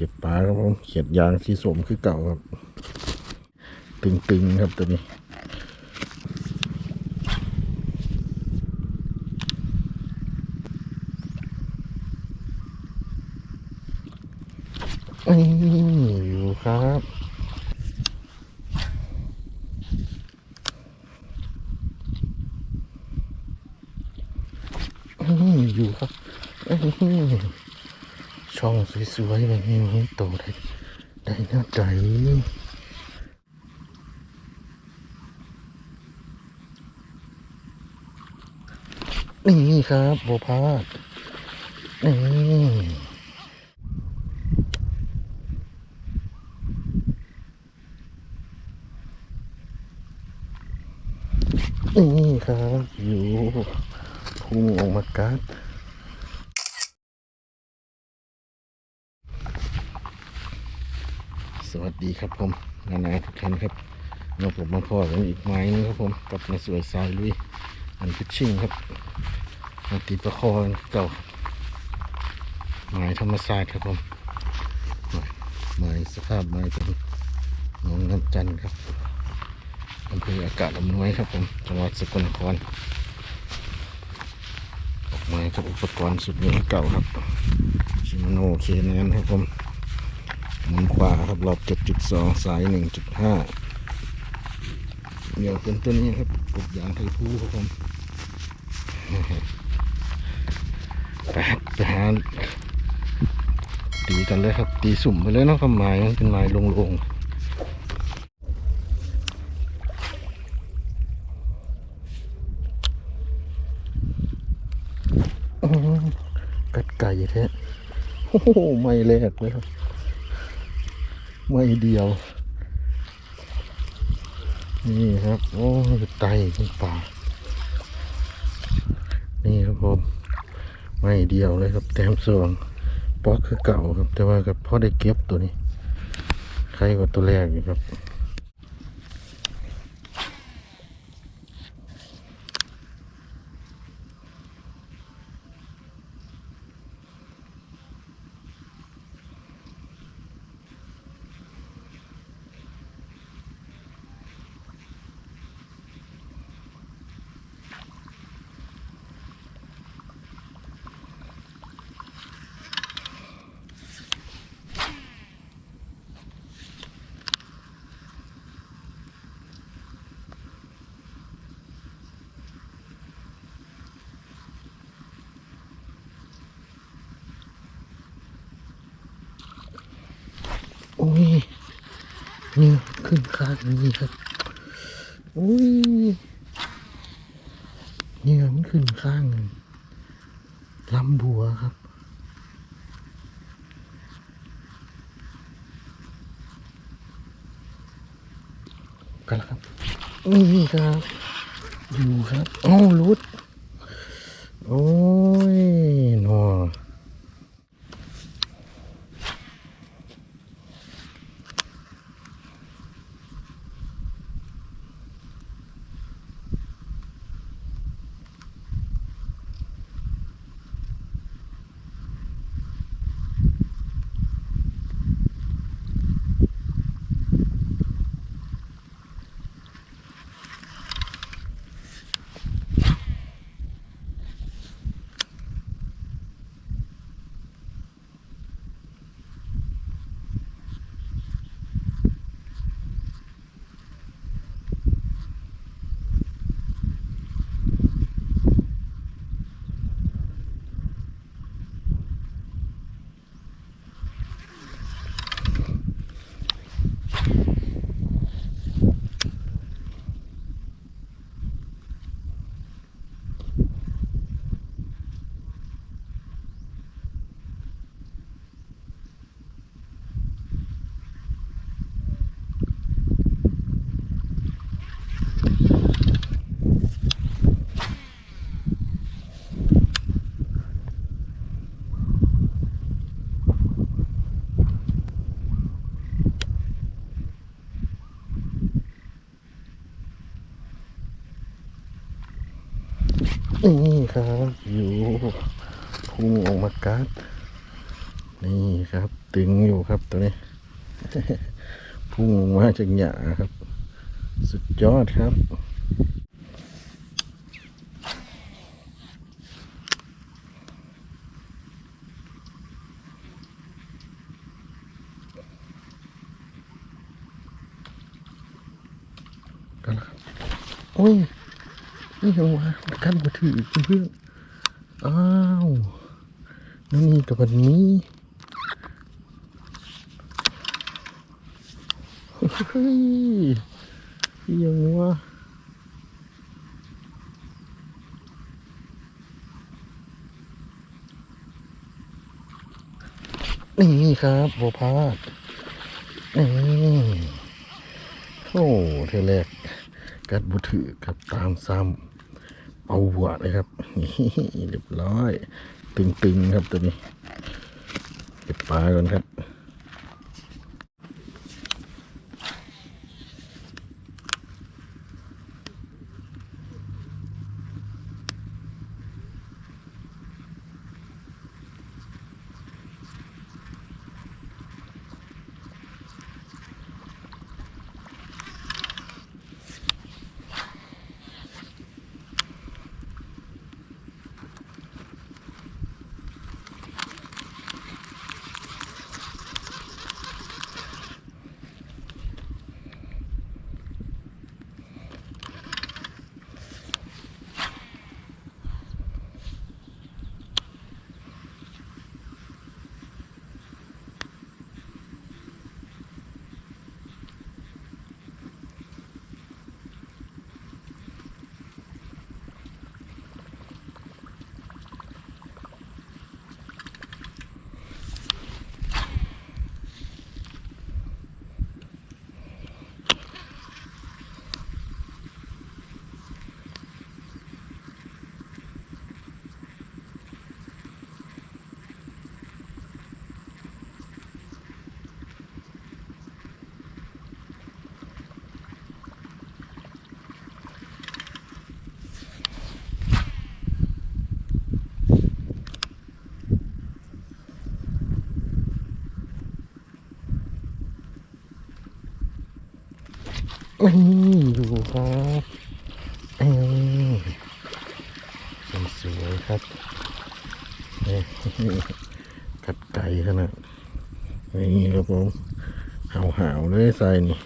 เก็บปลาครับผมเขียดยางสีสมคือเก่าครับ ตึงๆครับตัวนี้อยู่ครับอื้ออยู่ครับ ช่องสวยๆแบบนี้มันโตได้ได้หน้าใจนี่ครับโบพาดนี่นี่ครับ อยู่พุ่งออกมากัด สวัสดีครับผมนานาทุกท่านครับนกผมมาพ่อกันอีกไม้นึงครับผมกับในสวยสายลุยอันพิชชิ่งครับมาตีประคอนเก่าไม้ธรรมศาตร์ครับผมไม้สภาพไม้เป็นน้องน้ำจันทร์ครับอำเภออากาศอำน้วยครับผมจังหวัดสกลนครออกไม้กับอุปกรณ์สุดยอดเก่าครับชิมาโนเคแนนครับผม หมุนขวาครับรอบ 7.2 สาย 1.5เดี๋ยวเป็นตัวนี้ครับปลุกยางไทยผู้ครับผมไปไปหาตีกันเลยครับ ตีสุ่มไปเลยเนาะครับไม้มันเป็นไม้ลงๆอื้อหือกัดไก่แท้โอ้โหไม่แรกเลยครับ ไม่เดียว นี่ครับ โอ้ยไตเป็นป่า นี่ครับผมไม่เดียวเลยครับแต้มสวงป๊อกคือเก่าครับ แต่ว่ากับพอได้เก็บตัวนี้ ใครกว่าตัวแรกอยู่ครับ โอ้ยนี่ขึ้นคาดนี่ครับโอ้ยนี่มันขึ้นข้างลำบัวครับกันแล้วครับนี่ครับ อยู่ครับ โอ้ารุดโอ้ยหนอ นี่ ครับอยู่พุ่งออกมากัดนี่ครับ ตึงอยู่ครับตัวนี้ พุ่งออกมาจากหยาครับ สุดยอดครับกันแล้วครับโอ้ย นี่ยังวะกันมาถือเพื่อนอ้าวนั่นนี่กับวันนี้เฮ้ยยังวะนี่ครับโบพาดนี่โอ้เทแรกกัดบุถือครับตามซ้ำ เอาหัวเลยครับนี่เรียบร้อยตึงๆครับตัวนี้เก็บปลาก่อนครับ นี่ดูครับเอ้ย สวยครับกัดไก่ขนาดนี่ครับผมหาวหาวๆเลยใส่นี่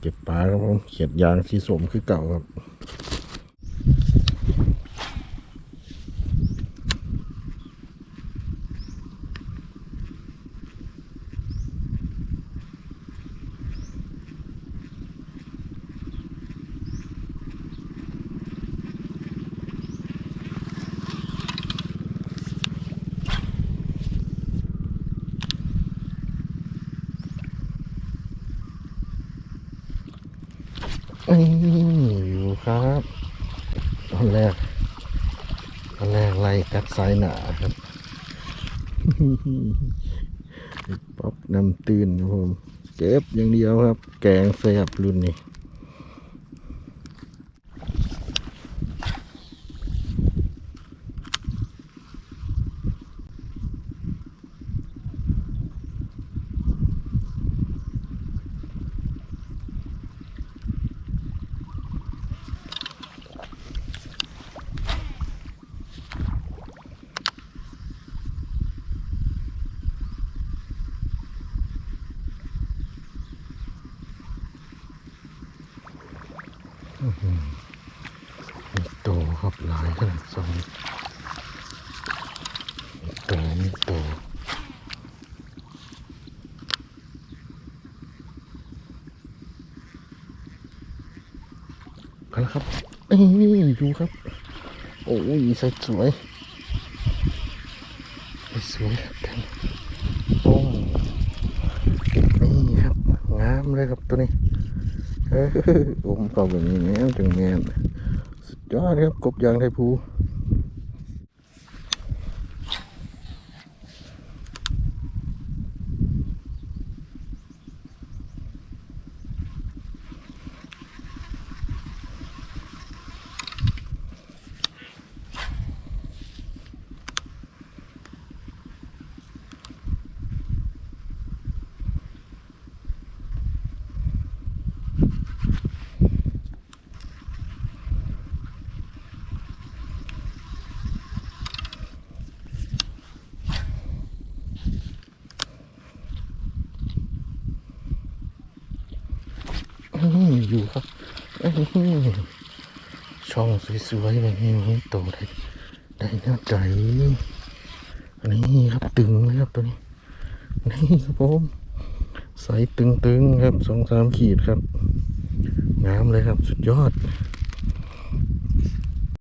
เก็บปลาครับผมเขียดยางสีสมคือเก่าครับ นี่อยู่ครับตอนแรกตอนแรกไล่กัดสายหนาครับป๊อปน้ำตื่นครับผมเก็บอย่างเดียวครับ แกงแซ่บรุ่นนี้ โตครับหลายขนาดสองโตมีโตกันแล้วครับดูครับ โอ้ยใส่สวยสวยครับโอ้นี่ครับงามเลยครับตัวนี้ ผมเข้าแบบนี้แม่จังแม่นสุดยอดครับกบยางไทยภู อยู่ครับช่องสวยๆแบบนี้โตได้ได้นื้อใจนี่ครับตึงเลยครับตัวนี้นี่ครับผมใสตึงๆครับสองสามขีดครับงามเลยครับสุดยอด